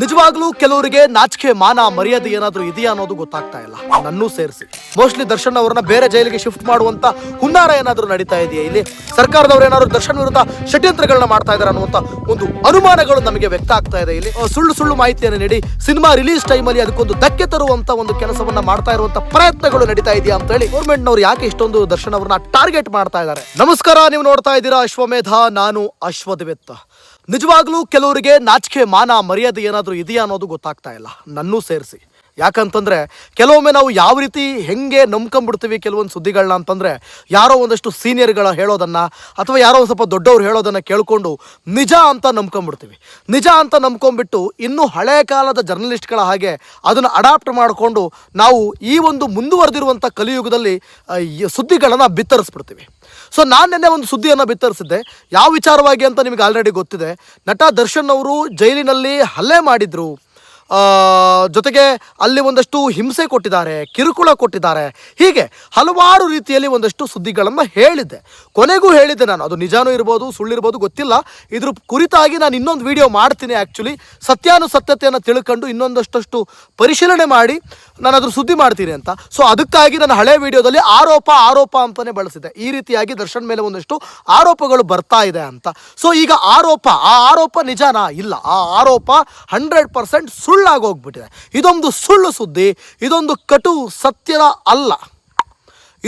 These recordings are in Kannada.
ನಿಜವಾಗ್ಲೂ ಕೆಲವರಿಗೆ ನಾಚಿಕೆ, ಮಾನ, ಮರ್ಯಾದೆ ಏನಾದ್ರೂ ಇದೆಯಾ ಅನ್ನೋದು ಗೊತ್ತಾಗ್ತಾ ಇಲ್ಲ. ನನ್ನೂ ಸೇರಿಸಿ. ಮೋಸ್ಟ್ಲಿ ದರ್ಶನ್ ಅವರನ್ನ ಬೇರೆ ಜೈಲಿಗೆ ಶಿಫ್ಟ್ ಮಾಡುವಂತ ಹುನ್ನಾರ ಏನಾದ್ರೂ ನಡೀತಾ ಇದೆಯಾ? ಇಲ್ಲಿ ಸರ್ಕಾರದವರು ಏನಾದ್ರು ದರ್ಶನ್ ವಿರುದ್ಧ ಷಡ್ಯಂತ್ರಗಳನ್ನ ಮಾಡ್ತಾ ಇದಾರೆ ಅನ್ನುವಂತ ಒಂದು ಅನುಮಾನಗಳು ನಮಗೆ ವ್ಯಕ್ತ ಆಗ್ತಾ ಇದೆ. ಇಲ್ಲಿ ಸುಳ್ಳು ಸುಳ್ಳು ಮಾಹಿತಿಯನ್ನು ನೀಡಿ, ಸಿನಿಮಾ ರಿಲೀಸ್ ಟೈಮಲ್ಲಿ ಅದಕ್ಕೊಂದು ಧಕ್ಕೆ ತರುವಂತ ಒಂದು ಕೆಲಸವನ್ನ ಮಾಡ್ತಾ ಇರುವಂತ ಪ್ರಯತ್ನಗಳು ನಡೀತಾ ಇದೆಯಾ ಅಂತ ಹೇಳಿ ಗೌರ್ಮೆಂಟ್ ನವರು ಯಾಕೆ ಇಷ್ಟೊಂದು ದರ್ಶನ್ ಅವರನ್ನ ಟಾರ್ಗೆಟ್ ಮಾಡ್ತಾ ಇದ್ದಾರೆ ನಮಸ್ಕಾರ, ನೀವು ನೋಡ್ತಾ ಇದ್ದೀರಾ ಅಶ್ವಮೇಧ, ನಾನು ಅಶ್ವದವೆತ್ತ. ನಿಜವಾಗ್ಲೂ ಕೆಲವರಿಗೆ ನಾಚಿಕೆ ಮಾನ ಮರ್ಯಾದೆ ಏನಾದರೂ ಇದೆಯಾ ಅನ್ನೋದು ಗೊತ್ತಾಗ್ತಾ ಇಲ್ಲ. ನನ್ನೂ ಸೇರಿಸಿ. ಯಾಕಂತಂದ್ರೆ ಕೆಲವೊಮ್ಮೆ ನಾವು ಯಾವ ರೀತಿ ಹೆಂಗೆ ನಂಬ್ಕೊಂಬಿಡ್ತೀವಿ ಕೆಲವೊಂದು ಸುದ್ದಿಗಳನ್ನ ಅಂತಂದರೆ ಯಾರೋ ಒಂದಷ್ಟು ಸೀನಿಯರ್ಗಳ ಹೇಳೋದನ್ನು ಅಥವಾ ಯಾರೋ ಒಂದು ಸ್ವಲ್ಪ ದೊಡ್ಡವ್ರು ಹೇಳೋದನ್ನು ಕೇಳಿಕೊಂಡು ನಿಜ ಅಂತ ನಂಬ್ಕೊಂಬಿಡ್ತೀವಿ ನಿಜ ಅಂತ ನಂಬ್ಕೊಂಬಿಟ್ಟು ಇನ್ನೂ ಹಳೆ ಕಾಲದ ಜರ್ನಲಿಸ್ಟ್ಗಳ ಹಾಗೆ ಅದನ್ನು ಅಡಾಪ್ಟ್ ಮಾಡಿಕೊಂಡು ನಾವು ಈ ಒಂದು ಮುಂದುವರೆದಿರುವಂಥ ಕಲಿಯುಗದಲ್ಲಿ ಸುದ್ದಿಗಳನ್ನು ಬಿತ್ತರಿಸ್ಬಿಡ್ತೀವಿ. ಸೊ ನಾನು ನಿನ್ನೆ ಒಂದು ಸುದ್ದಿಯನ್ನು ಬಿತ್ತರಿಸಿದ್ದೆ. ಯಾವ ವಿಚಾರವಾಗಿ ಅಂತ ನಿಮಗೆ ಆಲ್ರೆಡಿ ಗೊತ್ತಿದೆ. ನಟ ದರ್ಶನ್ ಅವರು ಜೈಲಿನಲ್ಲಿ ಹಲ್ಲೆ ಮಾಡಿದ್ರು. ಜೊತೆಗೆ ಅಲ್ಲಿ ಒಂದಷ್ಟು ಹಿಂಸೆ ಕೊಟ್ಟಿದ್ದಾರೆ, ಕಿರುಕುಳ ಕೊಟ್ಟಿದ್ದಾರೆ. ಹೀಗೆ ಹಲವಾರು ರೀತಿಯಲ್ಲಿ ಒಂದಷ್ಟು ಸುದ್ದಿಗಳನ್ನು ಹೇಳಿದ್ದೆ. ಕೊನೆಗೂ ಹೇಳಿದ್ದೆ ನಾನು. ಅದು ನಿಜಾನೂ ಇರ್ಬೋದು, ಸುಳ್ಳಿರ್ಬೋದು, ಗೊತ್ತಿಲ್ಲ. ಇದ್ರ ಕುರಿತಾಗಿ ನಾನು ಇನ್ನೊಂದು ವಿಡಿಯೋ ಮಾಡ್ತೀನಿ ಆ್ಯಕ್ಚುಲಿ ಸತ್ಯಾನುಸತ್ಯತೆಯನ್ನು ತಿಳ್ಕೊಂಡು ಇನ್ನೊಂದಷ್ಟು ಪರಿಶೀಲನೆ ಮಾಡಿ ನಾನು ಅದ್ರ ಸುದ್ದಿ ಮಾಡ್ತೀನಿ ಅಂತ. ಸೊ ಅದಕ್ಕಾಗಿ ನನ್ನ ಹಳೆ ವಿಡಿಯೋದಲ್ಲಿ ಆರೋಪ ಆರೋಪ ಅಂತಲೇ ಬಳಸಿದೆ. ಈ ರೀತಿಯಾಗಿ ದರ್ಶನ್ ಮೇಲೆ ಒಂದಷ್ಟು ಆರೋಪಗಳು ಬರ್ತಾ ಇದೆ ಅಂತ. ಸೊ ಈಗ ಆರೋಪ, ಆ ಆರೋಪ ನಿಜಾನಾ? ಇಲ್ಲ. ಆ ಆರೋಪ ಹಂಡ್ರೆಡ್ ಪರ್ಸೆಂಟ್ ಸುಳ್ಳಾಗೋಗ್ಬಿಟ್ಟಿದೆ. ಇದೊಂದು ಸುಳ್ಳು ಸುದ್ದಿ, ಇದೊಂದು ಕಟು ಸತ್ಯದ ಅಲ್ಲ.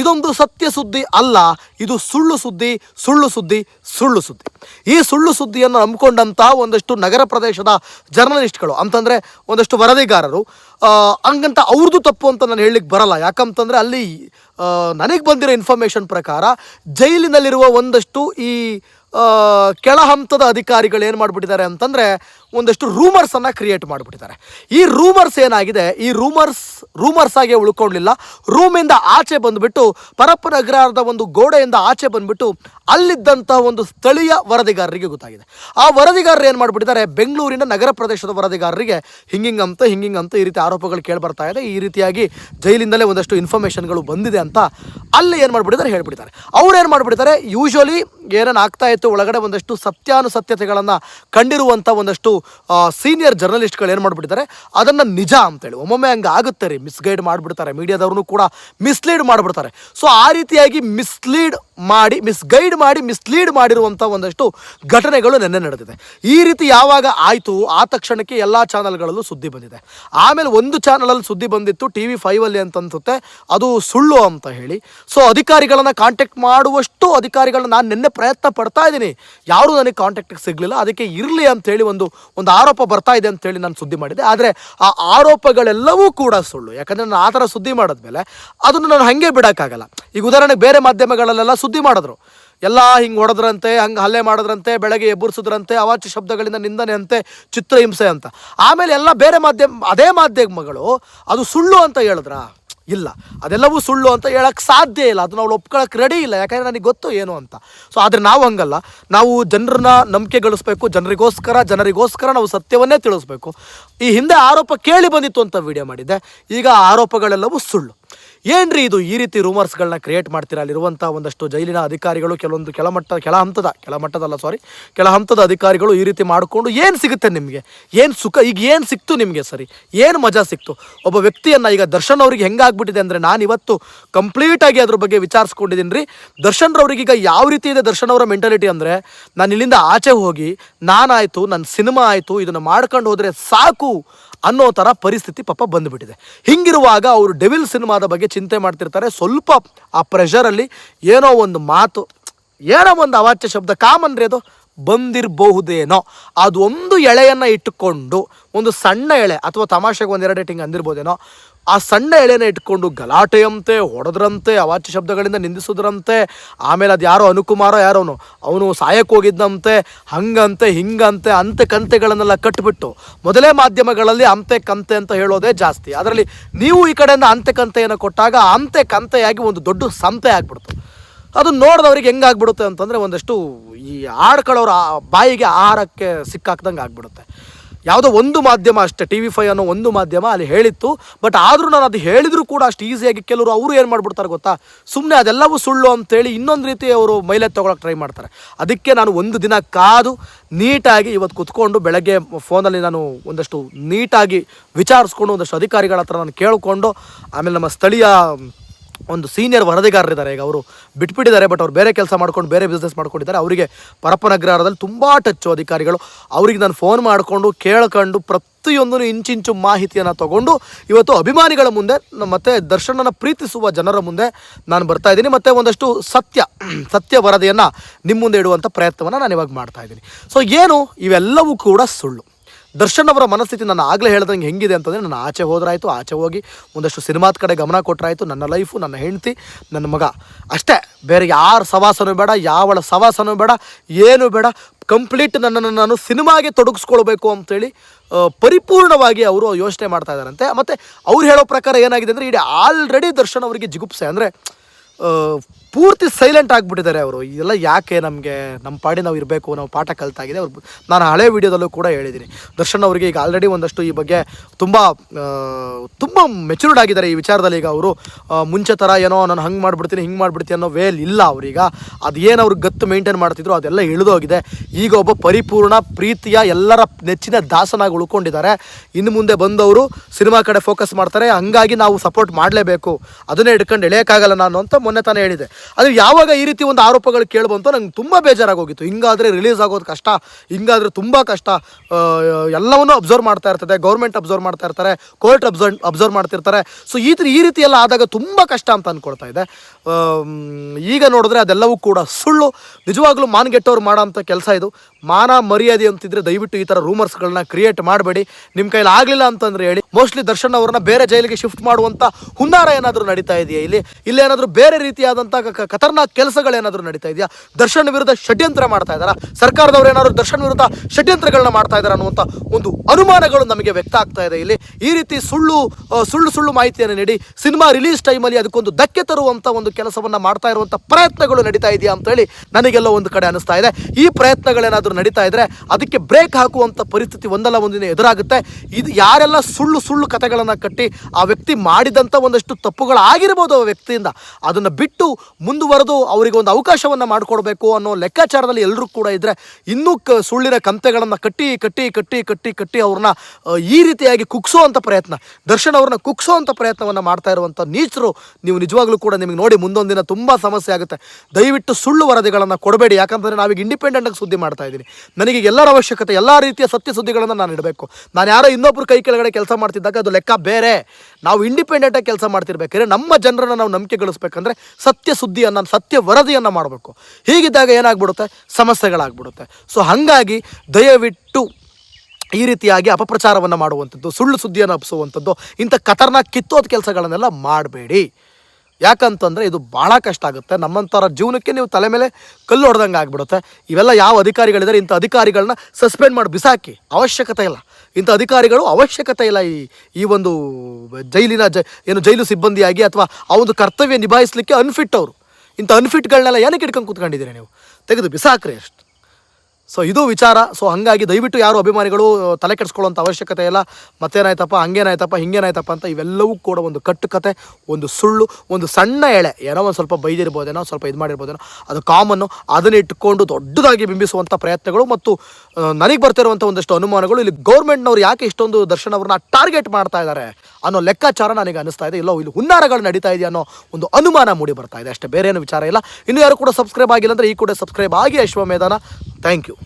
ಇದೊಂದು ಸತ್ಯ ಸುದ್ದಿ ಅಲ್ಲ, ಇದು ಸುಳ್ಳು ಸುದ್ದಿ ಸುಳ್ಳು ಸುದ್ದಿ ಸುಳ್ಳು ಸುದ್ದಿ. ಈ ಸುಳ್ಳು ಸುದ್ದಿಯನ್ನು ನಂಬಿಕೊಂಡಂತಹ ಒಂದಷ್ಟು ನಗರ ಪ್ರದೇಶದ ಜರ್ನಲಿಸ್ಟ್ಗಳು, ಅಂತಂದರೆ ಒಂದಷ್ಟು ವರದಿಗಾರರು ಹಂಗಂತ ಅವ್ರದ್ದು ತಪ್ಪು ಅಂತ ನಾನು ಹೇಳಲಿಕ್ಕೆ ಬರಲ್ಲ. ಯಾಕಂತಂದರೆ ಅಲ್ಲಿ ನನಗೆ ಬಂದಿರೋ ಇನ್ಫಾರ್ಮೇಷನ್ ಪ್ರಕಾರ ಜೈಲಿನಲ್ಲಿರುವ ಒಂದಷ್ಟು ಈ ಕೆಳ ಹಂತದ ಅಧಿಕಾರಿಗಳು ಏನು ಮಾಡಿಬಿಟ್ಟಿದ್ದಾರೆ ಅಂತಂದರೆ ಒಂದಷ್ಟು ರೂಮರ್ಸನ್ನು ಕ್ರಿಯೇಟ್ ಮಾಡಿಬಿಟ್ಟಿದ್ದಾರೆ. ಈ ರೂಮರ್ಸ್ ಏನಾಗಿದೆ? ಈ ರೂಮರ್ಸ್ ರೂಮರ್ಸ್ ಆಗಿ ರೂಮ್ ರೂಮಿಂದ ಆಚೆ ಬಂದುಬಿಟ್ಟು ಪರಪ್ಪನಗರದ ಒಂದು ಗೋಡೆಯಿಂದ ಆಚೆ ಬಂದುಬಿಟ್ಟು ಅಲ್ಲಿದ್ದಂಥ ಒಂದು ಸ್ಥಳೀಯ ವರದಿಗಾರರಿಗೆ ಗೊತ್ತಾಗಿದೆ. ಆ ವರದಿಗಾರರು ಏನು ಮಾಡಿಬಿಟ್ಟಿದ್ದಾರೆ? ಬೆಂಗಳೂರಿನ ನಗರ ಪ್ರದೇಶದ ವರದಿಗಾರರಿಗೆ ಹಿಂಗಿಂಗ್ ಅಂತ ಹಿಂಗಿಂಗ್ ಅಂತ ಈ ರೀತಿ ಆರೋಪಗಳು ಕೇಳಿ ಬರ್ತಾ ಇದೆ. ಈ ರೀತಿಯಾಗಿ ಜೈಲಿಂದಲೇ ಒಂದಷ್ಟು ಇನ್ಫಾರ್ಮೇಷನ್ಗಳು ಬಂದಿದೆ ಅಂತ ಅಲ್ಲಿ ಏನು ಮಾಡಿಬಿಟ್ಟಿದ್ದಾರೆ ಹೇಳ್ಬಿಡ್ತಾರೆ. ಅವ್ರು ಏನು ಮಾಡಿಬಿಡ್ತಾರೆ? ಯೂಶ್ವಲಿ ಏನೇನು ಆಗ್ತಾ ಇತ್ತು, ಒಳಗಡೆ ಒಂದಷ್ಟು ಸತ್ಯಾನುಸತ್ಯತೆಗಳನ್ನು ಕಂಡಿರುವಂಥ ಒಂದಷ್ಟು ಸೀನಿಯರ್ ಜರ್ನಲಿಸ್ಟ್ಗಳು ಏನು ಮಾಡಿಬಿಡ್ತಾರೆ ಅದನ್ನು ನಿಜ ಅಂತೇಳಿ. ಒಮ್ಮೊಮ್ಮೆ ಹಂಗೆ ಆಗುತ್ತೆ ರೀ ಮಿಸ್ಗೈಡ್ ಮಾಡಿಬಿಡ್ತಾರೆ ಮೀಡಿಯಾದವ್ರನ್ನೂ ಕೂಡ ಮಿಸ್ಲೀಡ್ ಮಾಡಿಬಿಡ್ತಾರೆ. ಸೊ ಆ ರೀತಿಯಾಗಿ ಮಿಸ್ಲೀಡ್ ಮಾಡಿ ಮಿಸ್ಗೈಡ್ ಮಾಡಿ ಮಿಸ್ಲೀಡ್ ಮಾಡಿರುವಂಥ ಒಂದಷ್ಟು ಘಟನೆಗಳು ನಿನ್ನೆ ನಡೆದಿದೆ. ಈ ರೀತಿ ಯಾವಾಗ ಆಯಿತು? ಆ ತಕ್ಷಣಕ್ಕೆ ಎಲ್ಲ ಚಾನಲ್ಗಳಲ್ಲೂ ಸುದ್ದಿ ಬಂದಿದೆ. ಆಮೇಲೆ ಒಂದು ಚಾನಲಲ್ಲಿ ಸುದ್ದಿ ಬಂದಿತ್ತು ಟಿ ವಿ ಫೈವಲ್ಲಿ ಅಂತ ಅನ್ಸುತ್ತೆ ಅದು ಸುಳ್ಳು ಅಂತ ಹೇಳಿ. ಸೊ ಅಧಿಕಾರಿಗಳನ್ನು ಕಾಂಟ್ಯಾಕ್ಟ್ ಮಾಡುವಷ್ಟು ಅಧಿಕಾರಿಗಳನ್ನ ನಾನು ನಿನ್ನೆ ಪ್ರಯತ್ನ ಪಡ್ತಾ ಇದ್ದೀನಿ. ಯಾರೂ ನನಗೆ ಕಾಂಟ್ಯಾಕ್ಟಿಗೆ ಸಿಗಲಿಲ್ಲ. ಅದಕ್ಕೆ ಇರಲಿ ಅಂತೇಳಿ ಒಂದು ಒಂದು ಆರೋಪ ಬರ್ತಾ ಇದೆ ಅಂತೇಳಿ ನಾನು ಸುದ್ದಿ ಮಾಡಿದೆ. ಆದರೆ ಆ ಆರೋಪಗಳೆಲ್ಲವೂ ಕೂಡ ಸುಳ್ಳು. ಯಾಕಂದರೆ ನಾನು ಆ ಥರ ಸುದ್ದಿ ಮಾಡಿದ್ಮೇಲೆ ಅದನ್ನು ನಾನು ಹಾಗೆ ಬಿಡೋಕ್ಕಾಗಲ್ಲ. ಈಗ ಉದಾಹರಣೆಗೆ ಬೇರೆ ಮಾಧ್ಯಮಗಳಲ್ಲೆಲ್ಲ ಸುದ್ದಿ ಮಾಡಿದ್ರು. ಎಲ್ಲ ಹಿಂಗೆ ಹೊಡೆದ್ರಂತೆ, ಹಂಗೆ ಹಲ್ಲೆ ಮಾಡಿದ್ರಂತೆ, ಬೆಳಗ್ಗೆ ಎಬ್ಬರಿಸಿದ್ರಂತೆ, ಅವಾಚ್ಯ ಶಬ್ದಗಳಿಂದ ನಿಂದನೆ ಅಂತೆ ಚಿತ್ರಹಿಂಸೆ ಅಂತ. ಆಮೇಲೆ ಎಲ್ಲ ಬೇರೆ ಮಾಧ್ಯಮ, ಅದೇ ಮಾಧ್ಯಮಗಳು ಅದು ಸುಳ್ಳು ಅಂತ ಹೇಳಿದ್ರ? ಇಲ್ಲ. ಅದೆಲ್ಲವೂ ಸುಳ್ಳು ಅಂತ ಹೇಳಕ್ಕೆ ಸಾಧ್ಯ ಇಲ್ಲ. ಅದನ್ನ ಅವಳು ಒಪ್ಕೊಳಕ್ಕೆ ರೆಡಿ ಇಲ್ಲ. ಯಾಕಂದರೆ ನನಗೆ ಗೊತ್ತು ಏನು ಅಂತ. ಸೊ ಆದರೆ ನಾವು ಹಂಗಲ್ಲ. ನಾವು ಜನರನ್ನ ನಂಬಿಕೆ ಗಳಿಸ್ಬೇಕು ಜನರಿಗೋಸ್ಕರ ಜನರಿಗೋಸ್ಕರ ನಾವು ಸತ್ಯವನ್ನೇ ತಿಳಿಸ್ಬೇಕು. ಈ ಹಿಂದೆ ಆರೋಪ ಕೇಳಿ ಬಂದಿತ್ತು ಅಂತ ವಿಡಿಯೋ ಮಾಡಿದ್ದೆ. ಈಗ ಆರೋಪಗಳೆಲ್ಲವೂ ಸುಳ್ಳು. ಏನ್ರಿ ಇದು ಈ ರೀತಿ ರೂಮರ್ಸ್ಗಳನ್ನ ಕ್ರಿಯೇಟ್ ಮಾಡ್ತೀರಾ? ಅಲ್ಲಿರುವಂಥ ಒಂದಷ್ಟು ಜೈಲಿನ ಅಧಿಕಾರಿಗಳು, ಕೆಲವೊಂದು ಕೆಳಮಟ್ಟ, ಕೆಳ ಹಂತದ, ಕೆಳಮಟ್ಟದಲ್ಲ ಸಾರಿ ಕೆಳ ಹಂತದ ಅಧಿಕಾರಿಗಳು ಈ ರೀತಿ ಮಾಡಿಕೊಂಡು ಏನು ಸಿಗುತ್ತೆ ನಿಮಗೆ? ಏನು ಸುಖ? ಈಗ ಏನು ಸಿಕ್ತು ನಿಮಗೆ ಸರಿ? ಏನು ಮಜಾ ಸಿಕ್ತು? ಒಬ್ಬ ವ್ಯಕ್ತಿಯನ್ನು ಈಗ ದರ್ಶನ್ ಅವ್ರಿಗೆ ಹೆಂಗಾಗ್ಬಿಟ್ಟಿದೆ ಅಂದರೆ ನಾನು ಇವತ್ತು ಕಂಪ್ಲೀಟಾಗಿ ಅದ್ರ ಬಗ್ಗೆ ವಿಚಾರಿಸ್ಕೊಂಡಿದ್ದೀನಿ ರೀ ದರ್ಶನ್ ಈಗ ಯಾವ ರೀತಿ ಇದೆ ದರ್ಶನ್ ಅವರ ಮೆಂಟಾಲಿಟಿ ಅಂದರೆ ನಾನು ಇಲ್ಲಿಂದ ಆಚೆ ಹೋಗಿ, ನಾನಾಯಿತು ನನ್ನ ಸಿನಿಮಾ ಆಯಿತು, ಇದನ್ನು ಮಾಡ್ಕೊಂಡು ಹೋದರೆ ಸಾಕು ಅನ್ನೋ ಥರ ಪರಿಸ್ಥಿತಿ ಪಾಪ ಬಂದುಬಿಟ್ಟಿದೆ. ಹಿಂಗಿರುವಾಗ ಅವರು ಡೆವಿಲ್ ಸಿನಿಮಾದ ಬಗ್ಗೆ ಚಿಂತೆ ಮಾಡ್ತಿರ್ತಾರೆ. ಸ್ವಲ್ಪ ಆ ಪ್ರೆಷರಲ್ಲಿ ಏನೋ ಒಂದು ಮಾತು, ಏನೋ ಒಂದು ಅವಾಚ್ಯ ಶಬ್ದ, ಕಾಮನ್ ರೀ ಅದು. ಬಂದಿರಬಹುದೇನೋ. ಅದು ಒಂದು ಎಳೆಯನ್ನು ಇಟ್ಟುಕೊಂಡು, ಒಂದು ಸಣ್ಣ ಎಳೆ ಅಥವಾ ತಮಾಷೆಗೆ ಒಂದು ಎರಡು ಹಿಂಗೆ ಅಂದಿರ್ಬೋದೇನೋ, ಆ ಸಣ್ಣ ಎಳೆನ ಇಟ್ಕೊಂಡು ಗಲಾಟೆಯಂತೆ, ಹೊಡೆದ್ರಂತೆ, ಅವಾಚ್ಯ ಶಬ್ದಗಳಿಂದ ನಿಂದಿಸಿದ್ರಂತೆ, ಆಮೇಲೆ ಅದು ಯಾರೋ ಅನುಕುಮಾರೋ ಯಾರೋನು, ಅವನು ಸಾಯಕ್ಕೆ ಹೋಗಿದ್ದಂತೆ ಹಂಗಂತೆ, ಹಿಂಗಂತೆ, ಅಂತೆ ಕಂತೆಗಳನ್ನೆಲ್ಲ ಕಟ್ಟಿಬಿಟ್ಟು ಮೊದಲೇ ಮಾಧ್ಯಮಗಳಲ್ಲಿ ಅಂತೆ ಕಂತೆ ಅಂತ ಹೇಳೋದೇ ಜಾಸ್ತಿ. ಅದರಲ್ಲಿ ನೀವು ಈ ಕಡೆಯಿಂದ ಅಂತೆ ಕಂತೆಯನ್ನು ಕೊಟ್ಟಾಗ ಅಂತೆ ಕಂತೆಯಾಗಿ ಒಂದು ದೊಡ್ಡ ಸಂತೆ ಆಗ್ಬಿಡ್ತು. ಅದು ನೋಡಿದವ್ರಿಗೆ ಹೆಂಗಾಗ್ಬಿಡುತ್ತೆ ಅಂತಂದರೆ ಒಂದಷ್ಟು ಈ ಆಡ್ಕೊಳ್ಳೋರ ಆ ಬಾಯಿಗೆ ಆಹಾರಕ್ಕೆ ಸಿಕ್ಕಾಕ್ದಂಗೆ ಆಗ್ಬಿಡುತ್ತೆ. ಯಾವುದೋ ಒಂದು ಮಾಧ್ಯಮ ಅಷ್ಟೇ, ಟಿ ವಿ ಫೈವ್ ಅನ್ನೋ ಒಂದು ಮಾಧ್ಯಮ ಅಲ್ಲಿ ಹೇಳಿತ್ತು, ಬಟ್ ಆದರೂ ನಾನು ಅದು ಹೇಳಿದರೂ ಕೂಡ ಅಷ್ಟು ಈಸಿಯಾಗಿ ಕೆಲವರು ಅವರು ಏನು ಮಾಡಿಬಿಡ್ತಾರೆ ಗೊತ್ತಾ? ಸುಮ್ಮನೆ ಅದೆಲ್ಲವೂ ಸುಳ್ಳು ಅಂತೇಳಿ ಇನ್ನೊಂದು ರೀತಿ ಅವರು ಮೈಲೇಜ್ ತೊಗೊಳಕ್ಕೆ ಟ್ರೈ ಮಾಡ್ತಾರೆ. ಅದಕ್ಕೆ ನಾನು ಒಂದು ದಿನ ಕಾದು ನೀಟಾಗಿ ಇವತ್ತು ಕುತ್ಕೊಂಡು ಬೆಳಗ್ಗೆ ಫೋನಲ್ಲಿ ನಾನು ಒಂದಷ್ಟು ನೀಟಾಗಿ ವಿಚಾರಿಸ್ಕೊಂಡು ಒಂದಷ್ಟು ಅಧಿಕಾರಿಗಳ ಹತ್ರ ನಾನು ಕೇಳಿಕೊಂಡು, ಆಮೇಲೆ ನಮ್ಮ ಸ್ಥಳೀಯ ಒಂದು ಸೀನಿಯರ್ ವರದಿಗಾರರಿದ್ದಾರೆ ಈಗ ಅವರು ಬಿಟ್ಬಿಟ್ಟಿದ್ದಾರೆ ಬಟ್ ಅವ್ರು ಬೇರೆ ಕೆಲಸ ಮಾಡ್ಕೊಂಡು, ಬೇರೆ ಬಿಸ್ನೆಸ್ ಮಾಡ್ಕೊಂಡಿದ್ದಾರೆ. ಅವರಿಗೆ ಪರಪನಗ್ರಹಾರದಲ್ಲಿ ತುಂಬ ಟಚ್ಚು ಅಧಿಕಾರಿಗಳು. ಅವರಿಗೆ ನಾನು ಫೋನ್ ಮಾಡಿಕೊಂಡು, ಕೇಳ್ಕೊಂಡು ಪ್ರತಿಯೊಂದು ಇಂಚಿಂಚು ಮಾಹಿತಿಯನ್ನು ತಗೊಂಡು, ಇವತ್ತು ಅಭಿಮಾನಿಗಳ ಮುಂದೆ ಮತ್ತೆ ದರ್ಶನನ ಪ್ರೀತಿಸುವ ಜನರ ಮುಂದೆ ನಾನು ಬರ್ತಾ ಇದ್ದೀನಿ. ಮತ್ತು ಒಂದಷ್ಟು ಸತ್ಯ ಸತ್ಯ ವರದಿಯನ್ನು ನಿಮ್ಮ ಮುಂದೆ ಇಡುವಂಥ ಪ್ರಯತ್ನವನ್ನು ನಾನು ಇವಾಗ ಮಾಡ್ತಾ ಇದ್ದೀನಿ. ಸೊ ಏನು? ಇವೆಲ್ಲವೂ ಕೂಡ ಸುಳ್ಳು. ದರ್ಶನ್ ಅವರ ಮನಸ್ಥಿತಿ ನಾನು ಆಗಲೇ ಹೇಳ್ದಂಗೆ ಹೆಂಗಿದೆ ಅಂತಂದರೆ ನಾನು ಆಚೆ ಹೋದ್ರಾಯಿತು, ಆಚೆ ಹೋಗಿ ಒಂದಷ್ಟು ಸಿನಿಮಾದ ಕಡೆ ಗಮನ ಕೊಟ್ಟರಾಯಿತು ನನ್ನ ಲೈಫು, ನನ್ನ ಹೆಂಡತಿ, ನನ್ನ ಮಗ. ಅಷ್ಟೇ, ಬೇರೆ ಯಾರ ಸವಾಸನೂ ಬೇಡ, ಯಾವಳ ಸವಾಸನೂ ಬೇಡ, ಏನು ಬೇಡ. ಕಂಪ್ಲೀಟ್ ನನ್ನನ್ನು ನಾನು ಸಿನಿಮಾಗೆ ತೊಡಗಿಸ್ಕೊಳ್ಬೇಕು ಅಂತೇಳಿ ಪರಿಪೂರ್ಣವಾಗಿ ಅವರು ಯೋಚನೆ ಮಾಡ್ತಾ ಇದ್ದಾರಂತೆ. ಮತ್ತು ಅವ್ರು ಹೇಳೋ ಪ್ರಕಾರ ಏನಾಗಿದೆ ಅಂದರೆ ಇಡೀ ಆಲ್ರೆಡಿ ದರ್ಶನ್ ಅವರಿಗೆ ಜಿಗುಪ್ಸೆ. ಅಂದರೆ ಪೂರ್ತಿ ಸೈಲೆಂಟ್ ಆಗಿಬಿಟ್ಟಿದ್ದಾರೆ ಅವರು. ಇದೆಲ್ಲ ಯಾಕೆ ನಮಗೆ ನಮ್ಮ ಪಾಡಿ ನಾವು ಇರಬೇಕು ನಾವು ಪಾಠ ಕಲಿತಾಗಿದೆ ಅವ್ರು. ನಾನು ಹಳೆ ವಿಡಿಯೋದಲ್ಲೂ ಕೂಡ ಹೇಳಿದ್ದೀನಿ. ದರ್ಶನ್ ಅವರಿಗೆ ಈಗ ಆಲ್ರೆಡಿ ಒಂದಷ್ಟು ಈ ಬಗ್ಗೆ ತುಂಬ ತುಂಬ ಮೆಚೂರ್ಡ್ ಆಗಿದ್ದಾರೆ ಈ ವಿಚಾರದಲ್ಲಿ. ಈಗ ಅವರು ಮುಂಚೆ ಥರ ಏನೋ ನಾನು ಹಂಗೆ ಮಾಡಿಬಿಡ್ತೀನಿ, ಹಿಂಗೆ ಮಾಡಿಬಿಡ್ತೀನಿ ಅನ್ನೋ ವೇಲ್ ಇಲ್ಲ ಅವರೀಗ ಅದೇನು ಅವ್ರಿಗೆ ಗತ್ತು ಮೇಂಟೈನ್ ಮಾಡ್ತಿದ್ರು ಅದೆಲ್ಲ ಇಳಿದೋಗಿದೆ ಈಗ ಒಬ್ಬ ಪರಿಪೂರ್ಣ ಪ್ರೀತಿಯ ಎಲ್ಲರ ನೆಚ್ಚಿನ ದಾಸನಾಗಿ ಉಳ್ಕೊಂಡಿದ್ದಾರೆ. ಇನ್ನು ಮುಂದೆ ಬಂದವರು ಸಿನಿಮಾ ಕಡೆ ಫೋಕಸ್ ಮಾಡ್ತಾರೆ. ಹಂಗಾಗಿ ನಾವು ಸಪೋರ್ಟ್ ಮಾಡಲೇಬೇಕು. ಅದನ್ನೇ ಹಿಡ್ಕೊಂಡು ಎಳೆಯೋಕ್ಕಾಗಲ್ಲ ನಾನು ಅಂತ ಮೊನ್ನೆ ತಾನೇ ಹೇಳಿದೆ ಅದು ಯಾವಾಗ ಈ ರೀತಿ ಒಂದು ಆರೋಪಗಳು ಕೇಳ್ಬಂತು ನಂಗೆ ತುಂಬ ಬೇಜಾರಾಗೋಗಿತ್ತು. ಹಿಂಗಾದರೆ ರಿಲೀಸ್ ಆಗೋದು ಕಷ್ಟ, ಹಿಂಗಾದರೆ ತುಂಬ ಕಷ್ಟ. ಎಲ್ಲವನ್ನೂ ಅಬ್ಸರ್ವ್ ಮಾಡ್ತಾ ಇರ್ತದೆ, ಗೌರ್ಮೆಂಟ್ ಅಬ್ಸರ್ವ್ ಮಾಡ್ತಾ ಇರ್ತಾರೆ, ಕೋರ್ಟ್ ಅಬ್ಸರ್ವ್ ಅಬ್ಸರ್ವ್ ಮಾಡ್ತಿರ್ತಾರೆ. ಸೊ ಈ ಈ ರೀತಿ ಎಲ್ಲ ಆದಾಗ ತುಂಬ ಕಷ್ಟ ಅಂತ ಅಂದ್ಕೊಳ್ತಾ ಇದೆ. ಈಗ ನೋಡಿದ್ರೆ ಅದೆಲ್ಲವೂ ಕೂಡ ಸುಳ್ಳು. ನಿಜವಾಗ್ಲೂ ಮಾನ್ಗೆಟ್ಟವ್ರು ಮಾಡೋ ಅಂಥ ಕೆಲಸ ಇದು. ಮಾನ ಮರ್ಯಾದೆ ಅಂತಿದ್ರೆ ದಯವಿಟ್ಟು ಈ ಥರ ರೂಮರ್ಸ್ಗಳನ್ನ ಕ್ರಿಯೇಟ್ ಮಾಡಬೇಡಿ. ನಿಮ್ಮ ಕೈಲಿ ಆಗಲಿಲ್ಲ ಅಂತಂದ್ರೆ ಹೇಳಿ. ಮೋಸ್ಟ್ಲಿ ದರ್ಶನ್ ಅವ್ರನ್ನ ಬೇರೆ ಜೈಲಿಗೆ ಶಿಫ್ಟ್ ಮಾಡುವಂಥ ಹುನ್ನಾರ ಏನಾದರೂ ನಡೀತಾ ಇದೆಯಾ ಇಲ್ಲಿ? ಇಲ್ಲೇನಾದರೂ ಬೇರೆ ರೀತಿಯಾದಂಥ ಖತರ್ನಾಕ್ ಕೆಲಸಗಳೇನಾದರೂ ನಡೀತಾ ಇದೆಯಾ? ದರ್ಶನ್ ವಿರುದ್ಧ ಷಡ್ಯಂತ್ರ ಮಾಡ್ತಾ ಇದ್ದಾರಾ? ಸರ್ಕಾರದವರು ಏನಾದರೂ ದರ್ಶನ್ ವಿರುದ್ಧ ಷಡ್ಯಂತ್ರಗಳನ್ನ ಮಾಡ್ತಾ ಇದ್ದಾರೆ ಅನ್ನುವಂಥ ಒಂದು ಅನುಮಾನಗಳು ನಮಗೆ ವ್ಯಕ್ತ ಆಗ್ತಾ ಇದೆ ಇಲ್ಲಿ. ಈ ರೀತಿ ಸುಳ್ಳು ಸುಳ್ಳು ಸುಳ್ಳು ಮಾಹಿತಿಯನ್ನು ನೀಡಿ, ಸಿನಿಮಾ ರಿಲೀಸ್ ಟೈಮಲ್ಲಿ ಅದಕ್ಕೊಂದು ಧಕ್ಕೆ ತರುವಂಥ ಒಂದು ಕೆಲಸವನ್ನ ಮಾಡ್ತಾ ಇರುವಂಥ ಪ್ರಯತ್ನಗಳು ನಡೀತಾ ಇದೆಯಾ ಅಂತ ಹೇಳಿ ನನಗೆಲ್ಲ ಒಂದು ಕಡೆ ಅನಿಸ್ತಾ ಇದೆ. ಈ ಪ್ರಯತ್ನಗಳೇನಾದರೂ ನಡೀತಾ ಇದ್ರೆ ಅದಕ್ಕೆ ಬ್ರೇಕ್ ಹಾಕುವಂಥ ಪರಿಸ್ಥಿತಿ ಒಂದಲ್ಲ ಒಂದಿನ ಎದುರಾಗುತ್ತೆ. ಇದು ಯಾರೆಲ್ಲ ಸುಳ್ಳು ಸುಳ್ಳು ಕಥೆಗಳನ್ನು ಕಟ್ಟಿ ಆ ವ್ಯಕ್ತಿ ಮಾಡಿದಂಥ ಒಂದಷ್ಟು ತಪ್ಪುಗಳಾಗಿರ್ಬೋದು ಆ ವ್ಯಕ್ತಿಯಿಂದ. ಅದನ್ನು ಬಿಟ್ಟು ಮುಂದುವರೆದು ಅವರಿಗೆ ಒಂದು ಅವಕಾಶವನ್ನು ಮಾಡಿಕೊಡಬೇಕು ಅನ್ನೋ ಲೆಕ್ಕಾಚಾರದಲ್ಲಿ ಎಲ್ಲರೂ ಕೂಡ ಇದ್ದರೆ ಇನ್ನೂ ಕ ಸುಳ್ಳಿನ ಕಂತೆಗಳನ್ನು ಕಟ್ಟಿ ಕಟ್ಟಿ ಕಟ್ಟಿ ಕಟ್ಟಿ ಕಟ್ಟಿ ಅವ್ರನ್ನ ಈ ರೀತಿಯಾಗಿ ಕುಗ್ಸೋವಂಥ ಪ್ರಯತ್ನ. ದರ್ಶನ್ ಅವ್ರನ್ನ ಕುಗ್ಸೋವಂಥ ಪ್ರಯತ್ನವನ್ನು ಮಾಡ್ತಾ ಇರುವಂಥ ನೀಚರು ನೀವು ನಿಜವಾಗ್ಲೂ ಕೂಡ ನಿಮಗೆ ನೋಡಿ ಮುಂದೊಂದು ದಿನ ತುಂಬ ಸಮಸ್ಯೆ ಆಗುತ್ತೆ. ದಯವಿಟ್ಟು ಸುಳ್ಳು ವರದಿಗಳನ್ನು ಕೊಡಬೇಡಿ. ಯಾಕಂದರೆ ನಾವೀಗ ಇಂಡಿಪೆಂಡೆಂಟಾಗಿ ಸುದ್ದಿ ಮಾಡ್ತಾ ಇದ್ದೀನಿ. ನನಗೆ ಎಲ್ಲರ ಅವಶ್ಯಕತೆ, ಎಲ್ಲ ರೀತಿಯ ಸತ್ಯ ಸುದ್ದಿಗಳನ್ನು ನಾನು ಇಡಬೇಕು. ನಾನು ಯಾರೋ ಇನ್ನೊಬ್ಬರು ಕೈ ಕೆಳಗಡೆ ಕೆಲಸ ಮಾಡ್ತಿದ್ದಾಗ ಅದು ಲೆಕ್ಕ ಬೇರೆ. ನಾವು ಇಂಡಿಪೆಂಡೆಂಟಾಗಿ ಕೆಲಸ ಮಾಡ್ತಿರ್ಬೇಕಾದ್ರೆ ನಮ್ಮ ಜನರನ್ನು ನಾವು ನಂಬಿಕೆ ಗಳಿಸ್ಬೇಕಂದ್ರೆ ಸತ್ಯ ಸುದ್ದಿಯನ್ನು, ಸತ್ಯ ವರದಿಯನ್ನು ಮಾಡಬೇಕು. ಹೀಗಿದ್ದಾಗ ಏನಾಗ್ಬಿಡುತ್ತೆ? ಸಮಸ್ಯೆಗಳಾಗ್ಬಿಡುತ್ತೆ. ಸೊ ಹಾಗಾಗಿ ದಯವಿಟ್ಟು ಈ ರೀತಿಯಾಗಿ ಅಪಪ್ರಚಾರವನ್ನು ಮಾಡುವಂಥದ್ದು, ಸುಳ್ಳು ಸುದ್ದಿಯನ್ನು ಹಬ್ಬಿಸುವಂಥದ್ದು ಇಂಥ ಖತರ್ನಾಕ್ ಕಿತ್ತೋದ ಕೆಲಸಗಳನ್ನೆಲ್ಲ ಮಾಡಬೇಡಿ. ಯಾಕಂತಂದರೆ ಇದು ಭಾಳ ಕಷ್ಟ ಆಗುತ್ತೆ. ನಮ್ಮಂಥರ ಜೀವನಕ್ಕೆ ನೀವು ತಲೆ ಮೇಲೆ ಕಲ್ಲು ಹೊಡೆದಂಗೆ ಆಗಿಬಿಡುತ್ತೆ. ಇವೆಲ್ಲ ಯಾವ ಅಧಿಕಾರಿಗಳಿದ್ದಾರೆ, ಇಂಥ ಅಧಿಕಾರಿಗಳನ್ನ ಸಸ್ಪೆಂಡ್ ಮಾಡಿ ಬಿಸಾಕಿ, ಅವಶ್ಯಕತೆ ಇಲ್ಲ. ಇಂಥ ಅಧಿಕಾರಿಗಳು ಅವಶ್ಯಕತೆ ಇಲ್ಲ ಈ ಈ ಒಂದು ಜೈಲಿನ ಜ, ಏನು ಜೈಲು ಸಿಬ್ಬಂದಿಯಾಗಿ ಅಥವಾ ಆ ಒಂದು ಕರ್ತವ್ಯ ನಿಭಾಯಿಸಲಿಕ್ಕೆ ಅನ್ಫಿಟ್ ಅವರು. ಇಂಥ ಅನ್ಫಿಟ್ಗಳನ್ನೆಲ್ಲ ಏನಕ್ಕೆ ಇಟ್ಕೊಂಡು ಕೂತ್ಕೊಂಡಿದ್ದೀರಿ ನೀವು? ತೆಗೆದು ಬಿಸಾಕ್ರಿ ಅಷ್ಟು. ಸೊ ಇದು ವಿಚಾರ. ಸೊ ಹಾಗಾಗಿ ದಯವಿಟ್ಟು ಯಾರು ಅಭಿಮಾನಿಗಳು ತಲೆ ಕೆಡಿಸ್ಕೊಳ್ಳೋಂಥ ಅವಶ್ಯಕತೆ ಇಲ್ಲ. ಮತ್ತೇನಾಯ್ತಪ್ಪ, ಹಂಗೇನಾಯ್ತಪ್ಪ, ಹಿಂಗೇನಾಯ್ತಪ್ಪ ಅಂತ ಇವೆಲ್ಲವೂ ಕೂಡ ಒಂದು ಕಟ್ಟು ಕತೆ ಒಂದು ಸುಳ್ಳು, ಒಂದು ಸಣ್ಣ ಎಳೆ. ಏನೋ ಒಂದು ಸ್ವಲ್ಪ ಬೈದಿರ್ಬೋದೇನೋ ಸ್ವಲ್ಪ ಇದು ಮಾಡಿರ್ಬೋದೇನೋ ಅದು ಕಾಮನ್ನು ಅದನ್ನು ಇಟ್ಕೊಂಡು ದೊಡ್ಡದಾಗಿ ಬಿಂಬಿಸುವಂಥ ಪ್ರಯತ್ನಗಳು ಮತ್ತು ನನಗೆ ಬರ್ತಿರುವಂಥ ಒಂದಷ್ಟು ಅನುಮಾನಗಳು ಇಲ್ಲಿ ಗೌರ್ಮೆಂಟ್ನವ್ರು ಯಾಕೆ ಇಷ್ಟೊಂದು ದರ್ಶನ್ ಅವ್ರನ್ನ ಟಾರ್ಗೆಟ್ ಮಾಡ್ತಾ ಇದ್ದಾರೆ? ಅನ್ನೋ ಲೆಕ್ಕಾಚಾರ ನನಗೆ ಅನಿಸ್ತಾ ಇದೆ. ಎಲ್ಲೋ ಇಲ್ಲಿ ಹುನ್ನಾರಗಳು ನಡೀತಾ ಇದೆ ಅನ್ನೋ ಒಂದು ಅನುಮಾನ ಮೂಡಿ ಬರ್ತಾ ಇದೆ. ಅಷ್ಟೇ ಬೇರೆ ಏನು ವಿಚಾರ ಇಲ್ಲ. ಇನ್ನು ಯಾರು ಕೂಡ ಸಬ್ಸ್ಕ್ರೈಬ್ ಆಗಿಲ್ಲ ಅಂದರೆ ಈ ಕೂಡ ಸಬ್ಸ್ಕ್ರೈಬ್ ಆಗಿ ಅಶ್ವಮೇಧನ ಥ್ಯಾಂಕ್ ಯು